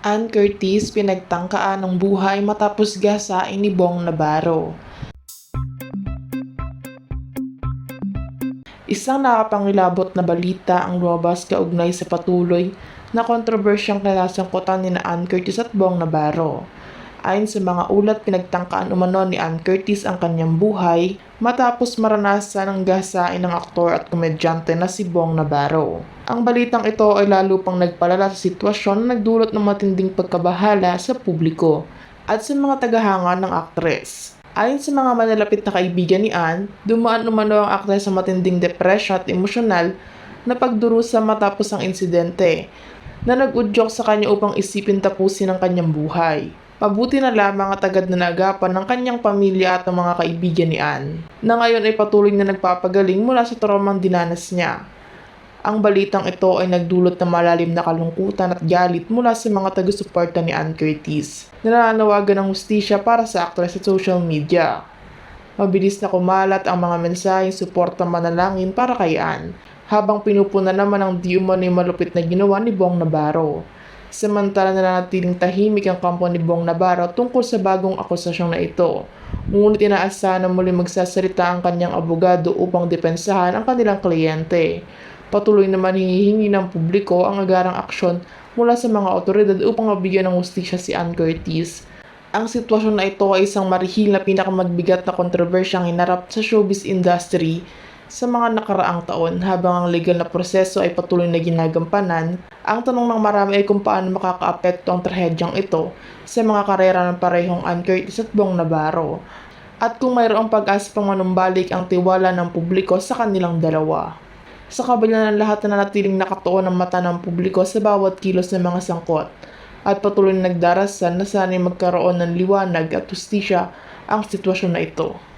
Ann Curtis pinagtangkaan ng buhay matapos gasain ni Bong Navarro. Isang nakapangilabot na balita ang lumabas kaugnay sa patuloy na kontrobersyang kinasangkutan ni na Ann Curtis at Bong Navarro. Ayon sa mga ulat, pinagtangkaan umano ni Ann Curtis ang kanyang buhay matapos maranasan ang gasain ng aktor at komedyante na si Bong Navarro. Ang balitang ito ay lalo pang nagpalala sa sitwasyon na nagdulot ng matinding pagkabahala sa publiko at sa mga tagahanga ng aktres. Ayon sa mga manalapit na kaibigan ni Anne, dumaan umano ang aktres sa matinding depression at emosyonal na pagdurusa matapos ang insidente na nag-udyok sa kanya upang isipin tapusin ang kanyang buhay. Pabuti na lamang at agad na naagapan ng kanyang pamilya at ang mga kaibigan ni Anne, na ngayon ay patuloy na nagpapagaling mula sa traumang dinanas niya. Ang balitang ito ay nagdulot ng malalim na kalungkutan at galit mula sa mga taga-suporta ni Ann Curtis, na nananawagan ng hustisya para sa aktres sa social media. Mabilis na kumalat ang mga mensaheng suporta manalangin para kay Ann, habang pinupuna naman ang di umano'y malupit na ginawa ni Bong Navarro. Samantala nanatiling tahimik ang kampo ni Bong Navarro tungkol sa bagong akusasyong na ito. Ngunit inaasahan na muli magsasalita ang kanyang abogado upang depensahan ang kanilang kliyente. Patuloy naman hinihingi ng publiko ang agarang aksyon mula sa mga otoridad upang mabigyan ng hustisya si Ann Curtis. Ang sitwasyon na ito ay isang marihil na pinakamagbigat na kontrobersyang hinarap sa showbiz industry sa mga nakaraang taon habang ang legal na proseso ay patuloy na ginagampanan, ang tanong ng marami ay kung paano makakaapekto ang trahedyang ito sa mga karera ng parehong Ann Curtis at Bong Navarro at kung mayroong pag-asa pang manumbalik ang tiwala ng publiko sa kanilang dalawa. Sa kabila ng lahat na natiling nakatuon ang mata ng publiko sa bawat kilos ng mga sangkot at patuloy na nagdarasan na sana'y magkaroon ng liwanag at justisya ang sitwasyon na ito.